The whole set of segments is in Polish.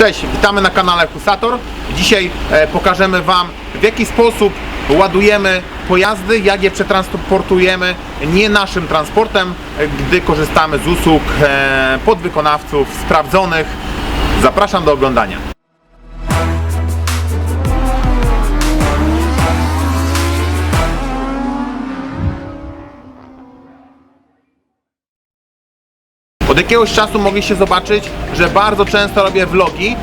Cześć, witamy na kanale Husator. Dzisiaj e, pokażemy Wam w jaki sposób ładujemy pojazdy, jak je przetransportujemy nie naszym transportem, gdy korzystamy z usług e, podwykonawców sprawdzonych. Zapraszam do oglądania. Od jakiegoś czasu mogliście zobaczyć, że bardzo często robię vlogi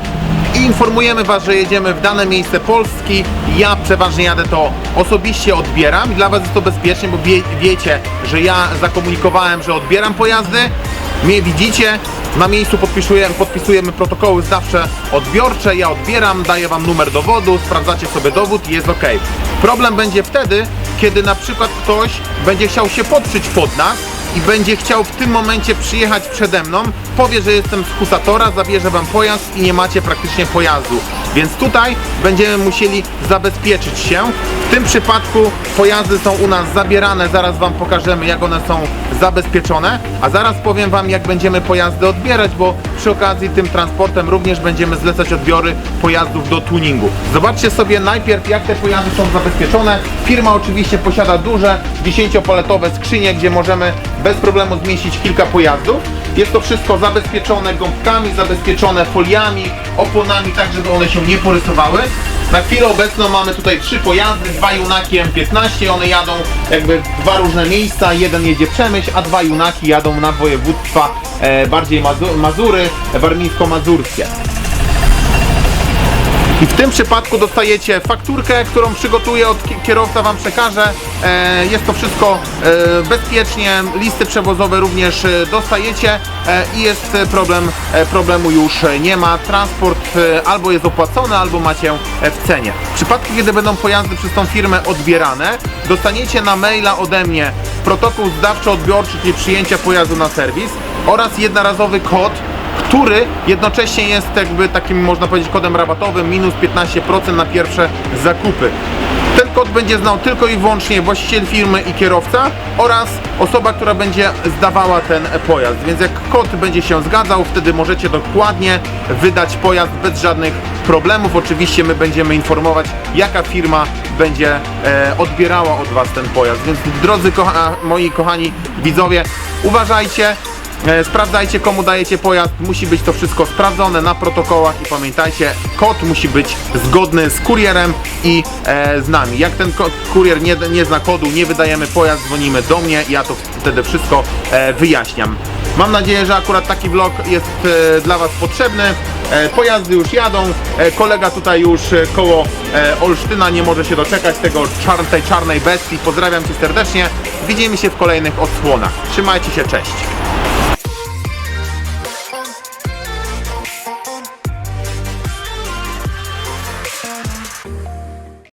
i informujemy Was, że jedziemy w dane miejsce Polski. Ja przeważnie jadę to osobiście odbieram i dla Was jest to bezpiecznie, bo wie, wiecie, że ja zakomunikowałem, że odbieram pojazdy. Mnie widzicie, na miejscu podpisujemy, podpisujemy protokoły zawsze odbiorcze, ja odbieram, daję Wam numer dowodu, sprawdzacie sobie dowód i jest ok. Problem będzie wtedy, kiedy na przykład ktoś będzie chciał się podszyć pod nas i będzie chciał w tym momencie przyjechać przede mną, powie, że jestem z Husatora, zabierze Wam pojazd i nie macie praktycznie pojazdu. Więc tutaj będziemy musieli zabezpieczyć się. W tym przypadku pojazdy są u nas zabierane, zaraz Wam pokażemy jak one są zabezpieczone, a zaraz powiem Wam jak będziemy pojazdy odbierać, bo przy okazji tym transportem również będziemy zlecać odbiory pojazdów do tuningu. Zobaczcie sobie najpierw jak te pojazdy są zabezpieczone. Firma oczywiście posiada duże 10-paletowe skrzynie, gdzie możemy bez problemu zmieścić kilka pojazdów. Jest to wszystko zabezpieczone gąbkami, zabezpieczone foliami, oponami, tak żeby one się nie porysowały. Na chwilę obecną mamy tutaj trzy pojazdy, dwa junaki M15, one jadą jakby w dwa różne miejsca, jeden jedzie Przemyśl, a dwa junaki jadą na województwa e, bardziej Mazu- Mazury, warmińsko-mazurskie. I w tym przypadku dostajecie fakturkę, którą przygotuję, od ki- kierowca Wam przekaże. Jest to wszystko e, bezpiecznie, listy przewozowe również e, dostajecie e, i jest problem, problemu już nie ma. Transport albo jest opłacony, albo macie w cenie. W przypadku, kiedy będą pojazdy przez tą firmę odbierane, dostaniecie na maila ode mnie protokół zdawczo-odbiorczy, czyli przyjęcia pojazdu na serwis oraz jednorazowy kod, który jednocześnie jest jakby takim, można powiedzieć, kodem rabatowym, minus 15% na pierwsze zakupy. Ten kod będzie znał tylko i wyłącznie właściciel firmy i kierowca oraz osoba, która będzie zdawała ten pojazd. Więc jak kod będzie się zgadzał, wtedy możecie dokładnie wydać pojazd bez żadnych problemów. Oczywiście my będziemy informować, jaka firma będzie e, odbierała od Was ten pojazd. Więc drodzy kocha moi kochani widzowie, uważajcie, Sprawdzajcie komu dajecie pojazd, musi być to wszystko sprawdzone na protokołach i pamiętajcie, kod musi być zgodny z kurierem i e, z nami. Jak ten kurier nie, nie zna kodu, nie wydajemy pojazd, dzwonimy do mnie ja to wtedy wszystko e, wyjaśniam. Mam nadzieję, że akurat taki vlog jest e, dla Was potrzebny. E, pojazdy już jadą, e, kolega tutaj już e, koło e, Olsztyna nie może się doczekać tego czar- tej czarnej bestii. Pozdrawiam Cię serdecznie. Widzimy się w kolejnych odsłonach. Trzymajcie się, cześć.